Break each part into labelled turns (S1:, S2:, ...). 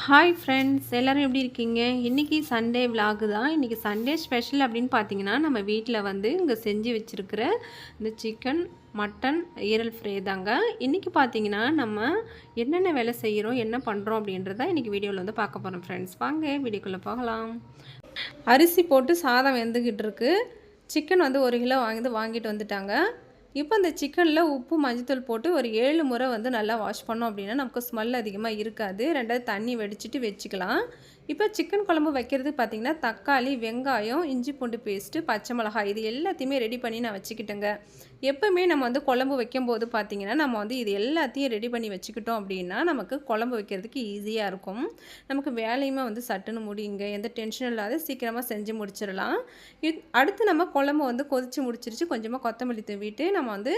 S1: Hi friends எல்லோரும் எப்படி இருக்கீங்க? இன்றைக்கி சண்டே விலாகு தான். இன்றைக்கி சண்டே ஸ்பெஷல் அப்படின்னு பார்த்தீங்கன்னா நம்ம வீட்டில் வந்து இங்கே செஞ்சு வச்சுருக்கிற இந்த சிக்கன் மட்டன் ஈரல் ஃப்ரை தாங்க. இன்றைக்கி பார்த்தீங்கன்னா நம்ம என்னென்ன வேலை செய்கிறோம் என்ன பண்ணுறோம் அப்படின்றத இன்றைக்கி வீடியோவில் வந்து பார்க்க போகிறோம் ஃப்ரெண்ட்ஸ் வாங்க வீடியோக்குள்ளே போகலாம். அரிசி போட்டு சாதம் வெந்துக்கிட்டு இருக்குது சிக்கன் வந்து ஒரு கிலோ வாங்கி வாங்கிட்டு வந்துட்டாங்க. இப்போ இந்த சிக்கனில் உப்பு மஞ்சத்தூள் போட்டு ஒரு ஏழு முறை வந்து நல்லா வாஷ் பண்ணோம் அப்படின்னா நமக்கு ஸ்மெல் அதிகமாக இருக்காது. ரெண்டாவது தண்ணி வெடிச்சிட்டு வச்சுக்கலாம். இப்போ சிக்கன் குழம்பு வைக்கிறது பார்த்திங்கன்னா தக்காளி வெங்காயம் இஞ்சி பூண்டு பேஸ்ட்டு பச்சை மிளகாய் இது எல்லாத்தையுமே ரெடி பண்ணி நான் வச்சுக்கிட்டேங்க. எப்போவுமே நம்ம வந்து குழம்பு வைக்கும்போது பார்த்திங்கன்னா நம்ம வந்து இது எல்லாத்தையும் ரெடி பண்ணி வச்சுக்கிட்டோம் அப்படின்னா நமக்கு குழம்பு வைக்கிறதுக்கு ஈஸியாக இருக்கும். நமக்கு வேலையுமே வந்து சட்டுன்னு முடியுங்க. எந்த டென்ஷனும் இல்லாத சீக்கிரமாக செஞ்சு முடிச்சிடலாம். இது அடுத்து நம்ம குழம்பு வந்து கொதித்து முடிச்சிருச்சு. கொஞ்சமாக கொத்தமல்லி தூவிட்டு நம்ம வந்து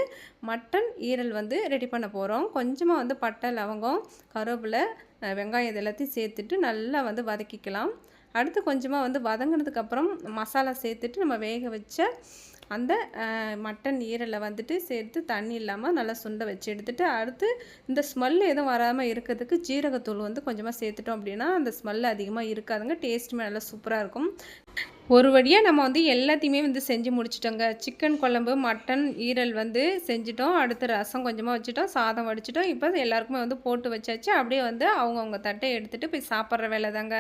S1: மட்டன் ஈரல் வந்து ரெடி பண்ண போகிறோம் கொஞ்சமாக வந்து பட்டை லவங்கம் கருவேப்பிலை வெங்காயம் இது எல்லாத்தையும் சேர்த்துட்டு நல்லா வந்து வதக்கிக்கலாம். அடுத்து கொஞ்சமாக வந்து வதங்கினதுக்கப்புறம் மசாலா சேர்த்துட்டு நம்ம வேக வச்ச அந்த மட்டன் ஈரலை வந்துட்டு சேர்த்து தண்ணி இல்லாமல் நல்லா சுண்டை வச்சு எடுத்துகிட்டு அடுத்து இந்த ஸ்மெல் எதுவும் வராமல் இருக்கிறதுக்கு ஜீரகத்தூள் வந்து கொஞ்சமாக சேர்த்துட்டோம் அப்படின்னா அந்த ஸ்மெல் அதிகமாக இருக்காதுங்க. டேஸ்ட்டுமே நல்லா சூப்பராக இருக்கும். ஒரு வழியாக நம்ம வந்து எல்லாத்தையுமே வந்து செஞ்சு முடிச்சிட்டோங்க. சிக்கன் குழம்பு மட்டன் ஈரல் வந்து செஞ்சிட்டோம். அடுத்து ரசம் கொஞ்சமாக வச்சுட்டோம். சாதம் வடிச்சிட்டோம். இப்போ எல்லாருக்குமே வந்து போட்டு வச்சாச்சு. அப்படியே வந்து அவங்கவுங்க தட்டை எடுத்துகிட்டு போய் சாப்பிட்ற வேலை தாங்க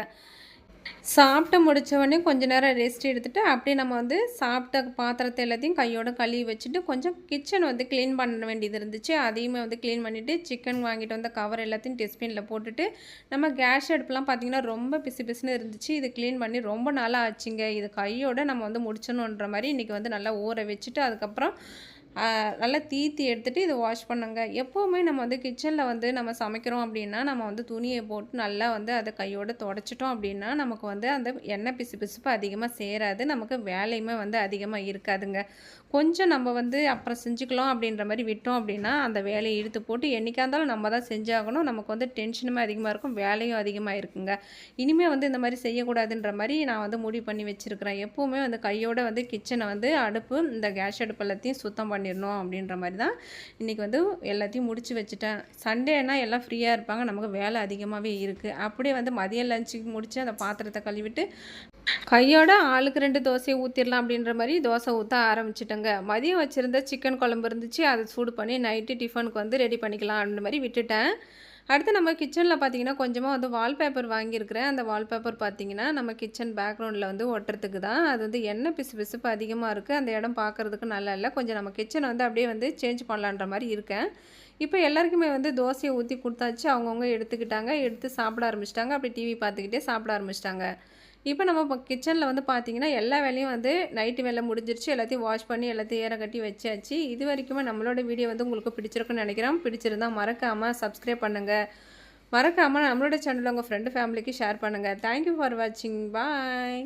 S1: சாப்பிட்டு முடித்தவொடனே கொஞ்ச நேரம் ரெஸ்ட் எடுத்துகிட்டு அப்படியே நம்ம வந்து சாப்பிட்ட பாத்திரத்தை எல்லாத்தையும் கையோட கழுவி வச்சுட்டு கொஞ்சம் கிச்சன் வந்து க்ளீன் பண்ண வேண்டியது இருந்துச்சு. அதையுமே வந்து க்ளீன் பண்ணிவிட்டு சிக்கன் வாங்கிட்டு வந்த கவர் எல்லாத்தையும் டெஸ்ட்பினில் போட்டுட்டு நம்ம கேஸ் அடுப்புலாம் பார்த்திங்கன்னா ரொம்ப பிசு பிசுன்னு இருந்துச்சு. இது க்ளீன் பண்ணி ரொம்ப நாளாக ஆச்சுங்க இது கையோடு நம்ம வந்து முடிச்சணுன்ற மாதிரி இன்றைக்கி வந்து நல்லா ஊற வச்சுட்டு அதுக்கப்புறம் நல்லா தீத்தி எடுத்துகிட்டு இதை வாஷ் பண்ணுங்க. எப்போவுமே நம்ம வந்து கிச்சனில் வந்து நம்ம சமைக்கிறோம் அப்படின்னா நம்ம வந்து துணியை போட்டு நல்லா வந்து அதை கையோடு தொடச்சிட்டோம் அப்படின்னா நமக்கு வந்து அந்த எண்ணெய் பிசு பிசுப்பு அதிகமாக சேராது. நமக்கு வேலையுமே வந்து அதிகமாக இருக்காதுங்க. கொஞ்சம் நம்ம வந்து அப்புறம் செஞ்சுக்கலாம் அப்படின்ற மாதிரி விட்டோம் அப்படின்னா அந்த வேலையை இழுத்து போட்டு என்றைக்கா இருந்தாலும் நம்ம தான் செஞ்சாகணும். நமக்கு வந்து டென்ஷனுமே அதிகமாக இருக்கும். வேலையும் அதிகமாக இருக்குங்க. இனிமேல் வந்து இந்த மாதிரி செய்யக்கூடாதுன்ற மாதிரி நான் வந்து முடிவு பண்ணி வச்சுருக்கிறேன். எப்போவுமே வந்து கையோடு வந்து கிச்சனை வந்து அடுப்பு இந்த கேஸ் அடுப்பு எல்லாத்தையும் சுத்தம் பண்ணி பண்ணிடணும் அப்படின்ற மாதிரி தான் இன்றைக்கி வந்து எல்லாத்தையும் முடிச்சு வச்சுட்டேன். சண்டேனா எல்லாம் ஃப்ரீயாக இருப்பாங்க. நமக்கு வேலை அதிகமாகவே இருக்குது அப்படியே வந்து மதியம் லஞ்சுக்கு முடித்து அந்த பாத்திரத்தை கழுவிட்டு கையோட ஆளுக்கு ரெண்டு தோசையை ஊற்றிடலாம் அப்படின்ற மாதிரி தோசை ஊற்ற ஆரம்பிச்சிட்டேங்க. மதியம் வச்சுருந்த சிக்கன் குழம்பு இருந்துச்சு. அதை சூடு பண்ணி நைட்டு டிஃபனுக்கு வந்து ரெடி பண்ணிக்கலாம் அப்படின்ற மாதிரி விட்டுட்டேன். அடுத்து நம்ம கிச்சனில் பார்த்தீங்கன்னா கொஞ்சமாக வந்து வால்பேப்பர் வாங்கியிருக்கிறேன். அந்த வால்பேப்பர் பார்த்தீங்கன்னா நம்ம கிச்சன் பேக்ரவுண்டில் வந்து ஒட்டுறதுக்கு தான். அது வந்து எண்ணெய் பிசு பிசுப்பு அதிகமாக இருக்குது அந்த இடம் பார்க்குறதுக்கு நல்லா இல்லை. கொஞ்சம் நம்ம கிச்சனை வந்து அப்படியே வந்து சேஞ்ச் பண்ணலான்ற மாதிரி இருக்கேன். இப்போ எல்லாருக்குமே வந்து தோசையை ஊற்றி கொடுத்தாச்சு. அவங்கவுங்க எடுத்துக்கிட்டாங்க. எடுத்து சாப்பிட ஆரம்பிச்சிட்டாங்க. அப்படி டிவி பார்த்துக்கிட்டே சாப்பிட ஆரம்பிச்சிட்டாங்க. இப்போ நம்ம கிச்சனில் வந்து பார்த்திங்கன்னா எல்லா வேலையும் வந்து நைட்டு வேலை முடிஞ்சிருச்சு. எல்லாத்தையும் வாஷ் பண்ணி எல்லாத்தையும் ஏற கட்டி வச்சாச்சு. இது வரைக்குமே நம்மளோட வீடியோ வந்து உங்களுக்கு பிடிச்சிருக்குன்னு நினைக்கிறோம் பிடிச்சிருந்தால் மறக்காமல் சப்ஸ்கிரைப் பண்ணுங்கள் மறக்காமல் நம்மளோட சேனலில் உங்கள் ஃப்ரெண்டு ஃபேமிலிக்கு ஷேர் பண்ணுங்கள் தேங்க்யூ ஃபார் வாட்சிங் பாய்